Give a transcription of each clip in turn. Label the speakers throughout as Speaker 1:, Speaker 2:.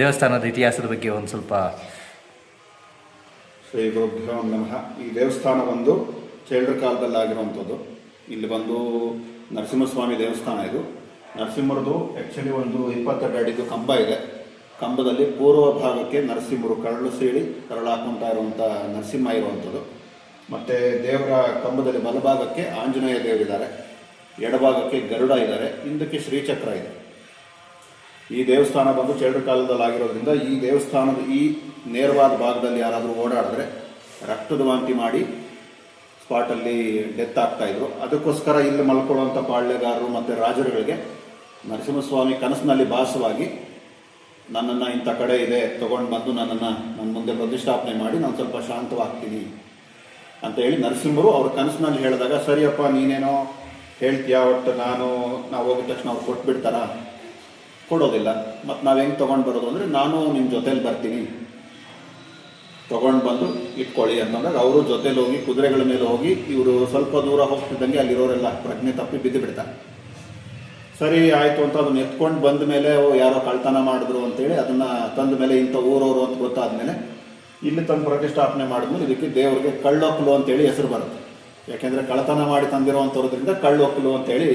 Speaker 1: ದೇವಸ್ಥಾನದ ಇತಿಹಾಸದ ಬಗ್ಗೆ ಒಂದು ಸ್ವಲ್ಪ
Speaker 2: ಶ್ರೀ ಗುರುಭ್ಯೋ ನಮಃ. ಈ ದೇವಸ್ಥಾನ ಬಂದು ಕಾಲದಲ್ಲಿ ಆಗಿರುವಂಥದ್ದು. ಇಲ್ಲಿ ಬಂದು ನರಸಿಂಹಸ್ವಾಮಿ ದೇವಸ್ಥಾನ ಇದು. ನರಸಿಂಹರದು ಆ್ಯಕ್ಚುಲಿ ಒಂದು ಇಪ್ಪತ್ತೆರಡು ಅಡಿದು ಕಂಬ ಇದೆ. ಕಂಬದಲ್ಲಿ ಪೂರ್ವ ಭಾಗಕ್ಕೆ ನರಸಿಂಹರು ಕರಳು ಸೀಳಿ ಕರಳು ಹಾಕೊಂತ ಇರುವಂಥ ನರಸಿಂಹ ಇರುವಂಥದ್ದು. ಮತ್ತು ದೇವರ ಕಂಬದಲ್ಲಿ ಬಲಭಾಗಕ್ಕೆ ಆಂಜನೇಯ ದೇವರಿದ್ದಾರೆ ಎಡಭಾಗಕ್ಕೆ ಗರುಡ ಇದ್ದಾರೆ. ಹಿಂದಕ್ಕೆ ಶ್ರೀಚಕ್ರ ಇದೆ. ಈ ದೇವಸ್ಥಾನ ಬಂದು ಚಳ್ಳರ ಕಾಲದಲ್ಲಿ ಆಗಿರೋದ್ರಿಂದ ಈ ದೇವಸ್ಥಾನದ ಈ ನೇರವಾದ ಭಾಗದಲ್ಲಿ ಯಾರಾದರೂ ಓಡಾಡಿದ್ರೆ ರಕ್ತದ ವಾಂತಿ ಮಾಡಿ ಸ್ಪಾಟಲ್ಲಿ ಡೆತ್ ಆಗ್ತಾ ಇದ್ರು. ಅದಕ್ಕೋಸ್ಕರ ಇಲ್ಲಿ ಮಲ್ಕೊಳ್ಳುವಂಥ ಪಾಳ್ಯಗಾರರು ಮತ್ತು ರಾಜರುಗಳಿಗೆ ನರಸಿಂಹಸ್ವಾಮಿ ಕನಸಿನಲ್ಲಿ ಭಾಸವಾಗಿ, ನನ್ನನ್ನು ಇಂಥ ಕಡೆ ಇದೆ, ತೊಗೊಂಡು ಬಂದು ನನ್ನನ್ನು ನನ್ನ ಮುಂದೆ ಪ್ರತಿಷ್ಠಾಪನೆ ಮಾಡಿ, ನಾನು ಸ್ವಲ್ಪ ಶಾಂತವಾಗ್ತೀನಿ ಅಂತ ಹೇಳಿ ನರಸಿಂಹರು ಅವ್ರ ಕನಸಿನಲ್ಲಿ ಹೇಳಿದಾಗ, ಸರಿಯಪ್ಪ, ನೀನೇನೋ ಹೇಳ್ತೀಯಾ, ಒಟ್ಟು ನಾನು, ನಾವು ಹೋಗಿದ ತಕ್ಷಣ ಅವ್ರು ಕೊಟ್ಬಿಡ್ತಾರ? ಕೊಡೋದಿಲ್ಲ. ಮತ್ತು ನಾವು ಹೆಂಗೆ ತೊಗೊಂಡು ಬರೋದು ಅಂದರೆ ನಾನು ನಿಮ್ಮ ಜೊತೇಲಿ ಬರ್ತೀನಿ. ತೊಗೊಂಡು ಬಂದು ಇಟ್ಕೊಳ್ಳಿ ಅಂತಂದಾಗ ಅವರು ಜೊತೇಲಿ ಹೋಗಿ ಕುದುರೆಗಳ ಮೇಲೆ ಹೋಗಿ ಇವರು ಸ್ವಲ್ಪ ದೂರ ಹೋಗ್ತಿದ್ದಂಗೆ ಅಲ್ಲಿರೋರೆಲ್ಲ ಪ್ರಜ್ಞೆ ತಪ್ಪಿ ಬಿದ್ದು ಬಿಡ್ತಾರೆ. ಸರಿ, ಆಯಿತು ಅಂತ ಅದನ್ನ ಎತ್ಕೊಂಡು ಬಂದ ಮೇಲೆ ಯಾರೋ ಕಳ್ತನ ಮಾಡಿದ್ರು ಅಂತೇಳಿ ಅದನ್ನು ತಂದ ಮೇಲೆ ಇಂಥ ಊರವರು ಅಂತ ಗೊತ್ತಾದ್ಮೇಲೆ ಇಲ್ಲಿ ತಂದು ಪ್ರತಿಷ್ಠಾಪನೆ ಮಾಡಿದ್ಮೇಲೆ ಇದಕ್ಕೆ ದೇವರಿಗೆ ಕಳ್ಳೊಕ್ಕಲು ಅಂತೇಳಿ ಹೆಸರು ಬರುತ್ತೆ. ಯಾಕೆಂದರೆ ಕಳ್ಳತನ ಮಾಡಿ ತಂದಿರುವಂಥವ್ರದ್ರಿಂದ ಕಳ್ಳೊಕ್ಕಲು ಅಂತೇಳಿ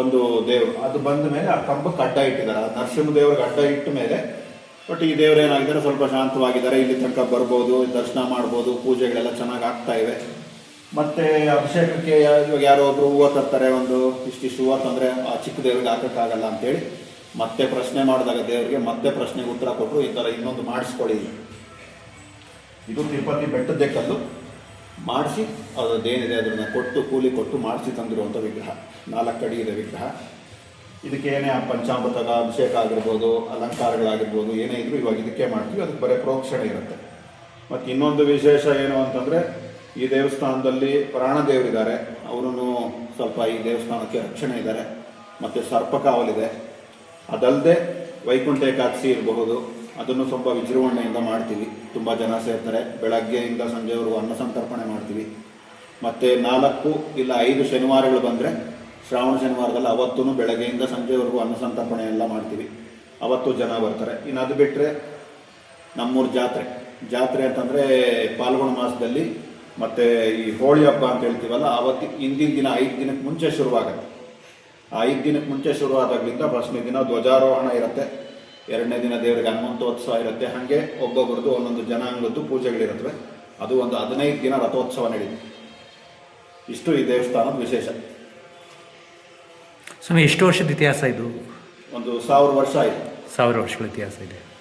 Speaker 2: ಒಂದು ದೇವ್ರು. ಅದು ಬಂದ ಮೇಲೆ ಆ ಕಂಬಕ್ಕೆ ಅಡ್ಡ ಇಟ್ಟಿದ್ದಾರೆ. ಆ ನರಸಿಂಹ ದೇವ್ರಿಗೆ ಅಡ್ಡ ಇಟ್ಟ ಮೇಲೆ ಬಟ್ ಈ ದೇವ್ರು ಏನಾಗಿದ್ದಾರೆ? ಸ್ವಲ್ಪ ಶಾಂತವಾಗಿದ್ದಾರೆ. ಇಲ್ಲಿ ತನಕ ಬರ್ಬೋದು, ದರ್ಶನ ಮಾಡ್ಬೋದು, ಪೂಜೆಗಳೆಲ್ಲ ಚೆನ್ನಾಗಿ ಆಗ್ತಾ ಇವೆ. ಮತ್ತೆ ಅಭಿಷೇಕಕ್ಕೆ ಇವಾಗ ಯಾರೋ ಒಬ್ರು ಹೂವು ತರ್ತಾರೆ, ಒಂದು ಇಷ್ಟಿಷ್ಟು ಹೂವು ತಂದ್ರೆ ಆ ಚಿಕ್ಕ ದೇವ್ರಿಗೆ ಹಾಕಕ್ಕಾಗಲ್ಲ ಅಂತೇಳಿ ಮತ್ತೆ ಪ್ರಶ್ನೆ ಮಾಡಿದಾಗ ದೇವರಿಗೆ ಮತ್ತೆ ಪ್ರಶ್ನೆಗೆ ಉತ್ತರ ಕೊಟ್ಟರು ಈ ಥರ ಇನ್ನೊಂದು ಮಾಡಿಸ್ಕೊಳ್ಳಿ ಇದು ತಿರುಪತಿ ಬೆಟ್ಟದ್ದೇ ಕಲ್ಲು ಮಾಡಿಸಿ ಅದೇನಿದೆ ಅದನ್ನು ಕೊಟ್ಟು, ಕೂಲಿ ಕೊಟ್ಟು ಮಾಡಿಸಿ ತಂದಿರುವಂಥ ವಿಗ್ರಹ. ನಾಲ್ಕು ಅಡಿ ಇದೆ ವಿಗ್ರಹ. ಇದಕ್ಕೆ ಏನೇ ಆ ಪಂಚಾಮೃತದ ಅಭಿಷೇಕ ಆಗಿರ್ಬೋದು, ಅಲಂಕಾರಗಳಾಗಿರ್ಬೋದು, ಏನೇ ಇದ್ರೂ ಇವಾಗ ಇದಕ್ಕೆ ಮಾಡ್ತೀವಿ. ಅದಕ್ಕೆ ಬರೀ ಪ್ರೋಕ್ಷಣೆ ಇರುತ್ತೆ. ಮತ್ತು ಇನ್ನೊಂದು ವಿಶೇಷ ಏನು ಅಂತಂದರೆ, ಈ ದೇವಸ್ಥಾನದಲ್ಲಿ ಪ್ರಾಣ ದೇವರಿದ್ದಾರೆ. ಅವರೂ ಸ್ವಲ್ಪ ಈ ದೇವಸ್ಥಾನಕ್ಕೆ ರಕ್ಷಣೆ ಇದ್ದಾರೆ. ಮತ್ತು ಸರ್ಪಕಾವಲಿದೆ ಅದಲ್ಲದೆ ವೈಕುಂಠ ಏಕಾದಶಿ ಇರಬಹುದು. ಅದನ್ನು ಸ್ವಲ್ಪ ವಿಜೃಂಭಣೆಯಿಂದ ಮಾಡ್ತೀವಿ. ತುಂಬ ಜನ ಸೇರ್ತಾರೆ. ಬೆಳಗ್ಗೆಯಿಂದ ಸಂಜೆವರೆಗೂ ಅನ್ನ ಸಂತರ್ಪಣೆ ಮಾಡ್ತೀವಿ. ಮತ್ತು ನಾಲ್ಕು ಇಲ್ಲ ಐದು ಶನಿವಾರಗಳು ಬಂದರೆ ಶ್ರಾವಣ ಶನಿವಾರದಲ್ಲಿ ಅವತ್ತೂ ಬೆಳಗ್ಗೆಯಿಂದ ಸಂಜೆವರೆಗೂ ಅನ್ನ ಸಂತರ್ಪಣೆ ಎಲ್ಲ ಮಾಡ್ತೀವಿ. ಅವತ್ತು ಜನ ಬರ್ತಾರೆ. ಇನ್ನು ಅದು ಬಿಟ್ಟರೆ ನಮ್ಮೂರು ಜಾತ್ರೆ. ಜಾತ್ರೆ ಅಂತಂದರೆ ಪಾಲ್ಗುಣ ಮಾಸದಲ್ಲಿ ಮತ್ತು ಈ ಹೋಳಿ ಹಬ್ಬ ಅಂತ ಹೇಳ್ತೀವಲ್ಲ, ಅವತ್ತು ಹಿಂದಿನ ದಿನ ಐದು ದಿನಕ್ಕೆ ಮುಂಚೆ ಶುರುವಾಗುತ್ತೆ. ಆ ಐದು ದಿನಕ್ಕೆ ಮುಂಚೆ ಶುರುವಾದಾಗಲಿಂದ ಫಸ್ಟ್ನೇ ದಿನ ಧ್ವಜಾರೋಹಣ ಇರುತ್ತೆ. ಎರಡನೇ ದಿನ ದೇವರಿಗೆ ಹನುಮಂತೋತ್ಸವ ಇರುತ್ತೆ. ಹಾಗೆ ಒಬ್ಬೊಬ್ಬರದ್ದು ಒಂದೊಂದು ಜನಾಂಗದ್ದು ಪೂಜೆಗಳಿರುತ್ತವೆ. ಅದು ಒಂದು ಹದಿನೈದು ದಿನ ರಥೋತ್ಸವ ನಡೀತು ಇಷ್ಟು ಈ ದೇವಸ್ಥಾನದ ವಿಶೇಷ.
Speaker 1: ಸ್ವಾಮಿ ಎಷ್ಟು ವರ್ಷದ ಇತಿಹಾಸ ಇದು?
Speaker 2: ಒಂದು ಸಾವಿರ ವರ್ಷ ಆಯಿತು.
Speaker 1: ಸಾವಿರ ವರ್ಷಗಳ ಇತಿಹಾಸ ಇದೆ.